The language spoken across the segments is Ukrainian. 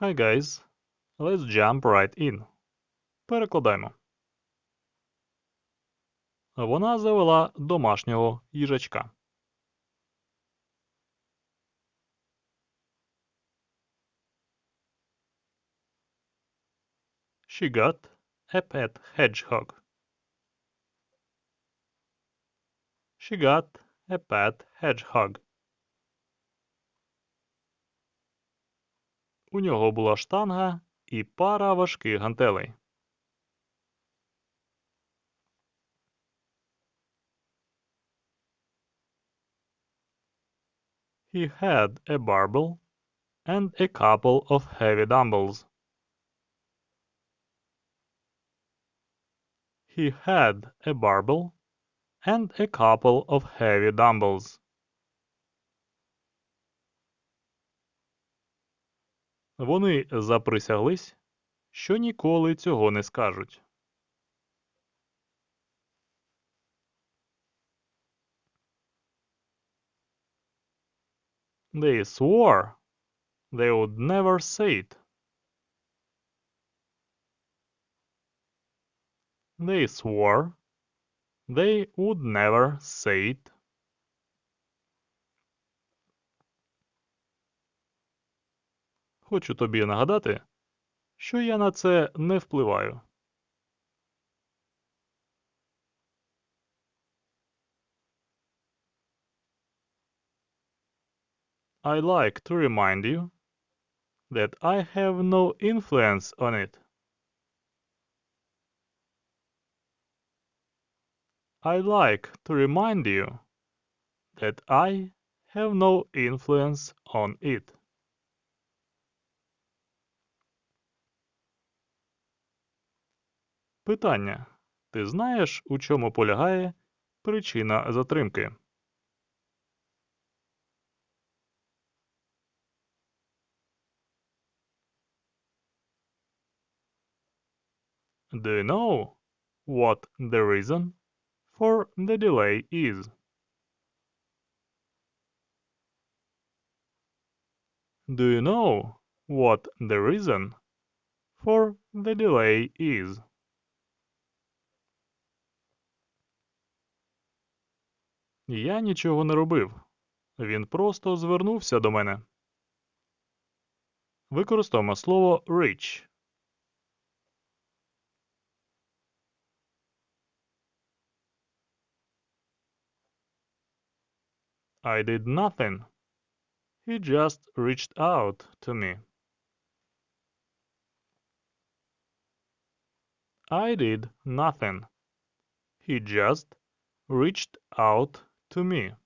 Hi guys, let's jump right in. Перекладаймо. Вона завела домашнього їжачка. She got a pet hedgehog. She got a pet hedgehog. У нього була штанга і пара важких гантелей. He had a barbell and a couple of heavy dumbbells. He had a barbell and a couple of heavy dumbbells. Вони заприсяглись, що ніколи цього не скажуть. They swore they would never say it. They swore they would never say it. Хочу тобі нагадати, що я на це не впливаю. I like to remind you that I have no influence on it. I like to remind you that I have no influence on it. Питання. Ти знаєш, у чому полягає причина затримки? Do you know what the reason for the delay is? Do you know what the reason for the delay is? Я нічого не робив. Він просто звернувся до мене. Використовуємо слово reach. I did nothing. He just reached out to me. I did nothing. He just reached out to me.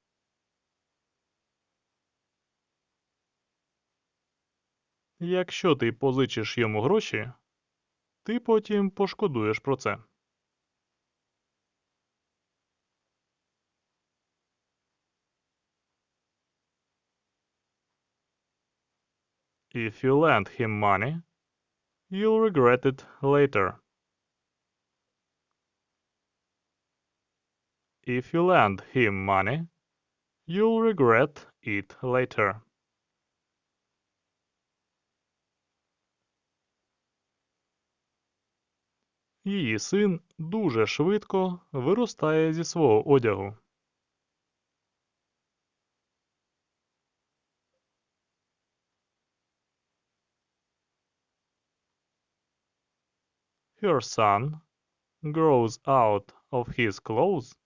Якщо ти позичиш йому гроші, ти потім пошкодуєш про це. If you lend him money, you'll regret it later. If you lend him money, you'll regret it later. Її син дуже швидко виростає зі свого одягу. Her son grows out of his clothes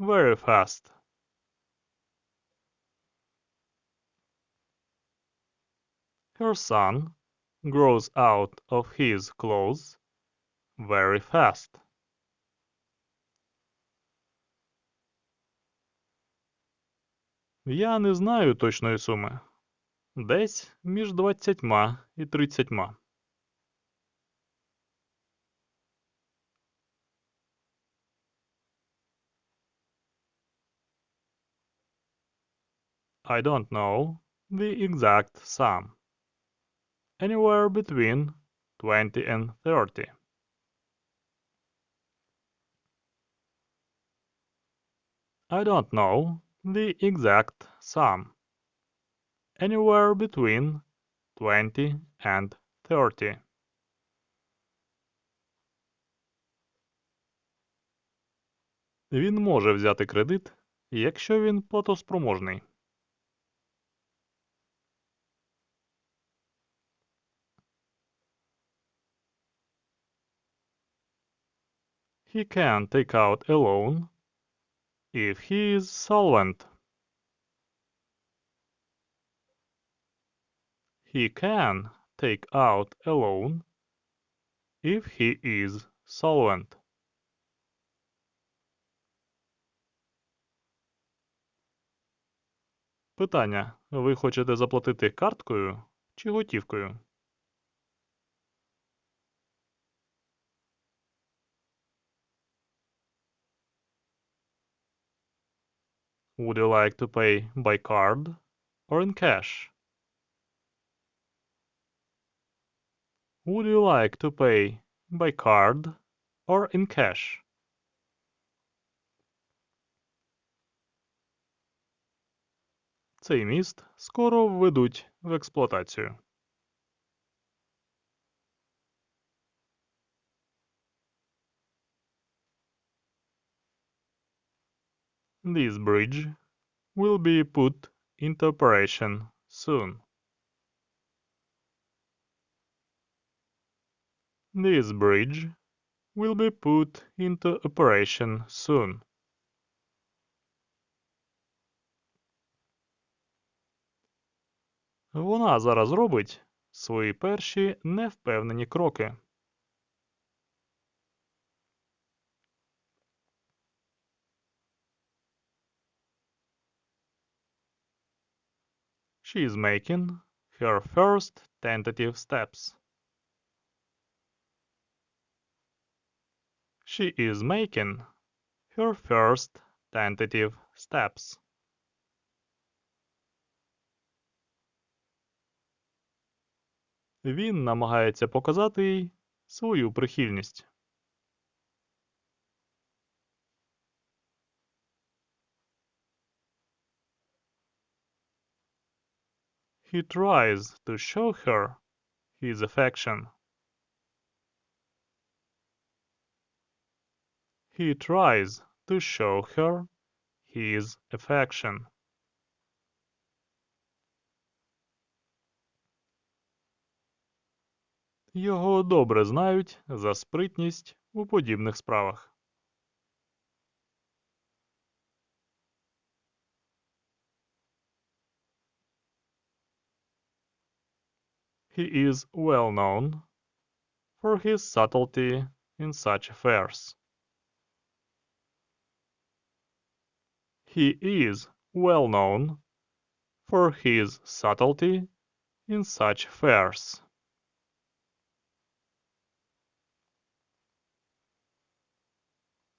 very fast. Her son grows out of his clothes very fast. Я не знаю точної суми. Десь між двадцятьма і тридцятьма. I don't know the exact sum. Anywhere between 20 and 30. I don't know the exact sum. Anywhere between 20 and 30. Він може взяти кредит, якщо він платоспроможний. He can take out a loan if he is solvent. He can take out a loan if he is solvent. Питання. Ви хочете заплатити карткою чи готівкою? Would you like to pay by card or in cash? Would you like to pay by card or in cash? Цей міст скоро введуть в експлуатацію. This bridge will be put into operation soon. This bridge will be put into operation soon. Вона зараз робить свої перші невпевнені кроки. She is making her first tentative steps. She is making her first tentative steps. Він намагається показати їй свою прихильність. He tries to show her his affection. He tries to show her his affection. Його добре знають за спритність у подібних справах. He is well known for his subtlety in such affairs. He is well known for his subtlety in such affairs.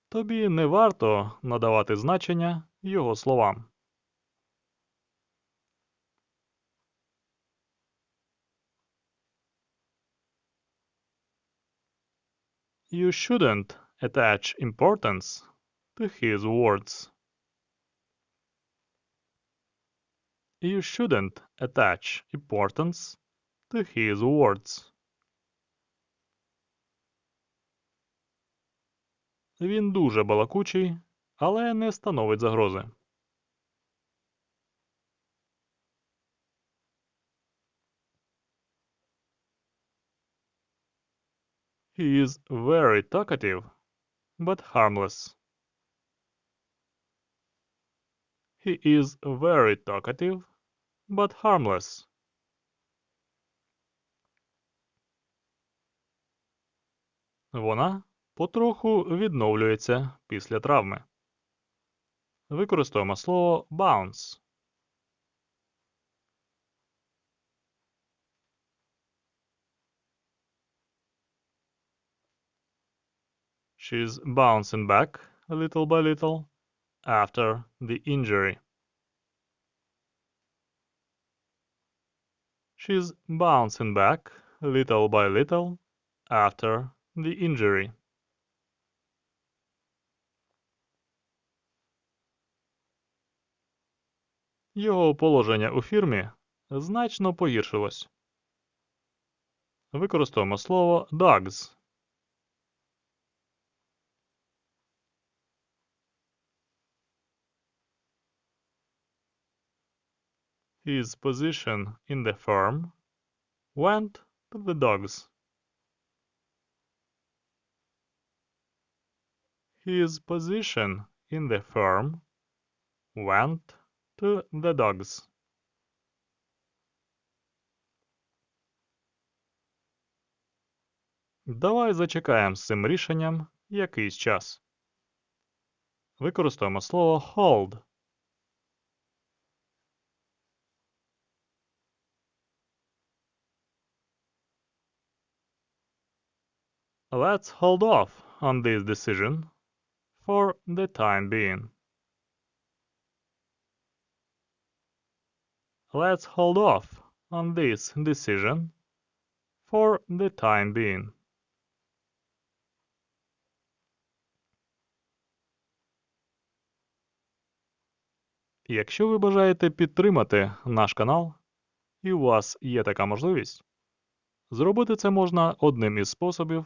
Тобі не варто надавати значення його словам. You shouldn't attach importance to his words. You shouldn't attach importance to his words. Він дуже балакучий, але не становить загрози. He is very talkative, but harmless. He is very talkative, but harmless. Вона потроху відновлюється після травми. Використаємо слово bounce. She's bouncing back little by little after the injury. She's bouncing back little by little after the injury. Його положення у фірмі значно погіршилось. використовуємо слово dogs. His position in the firm went to the dogs. His position in the firm went to the dogs. Давай зачекаємо з цим рішенням якийсь час. Використовуємо слово hold. Let's hold off on this decision for the time being. Let's hold off on this decision for the time being. Якщо ви бажаєте підтримати наш канал, і у вас є така можливість, зробити це можна одним із способів,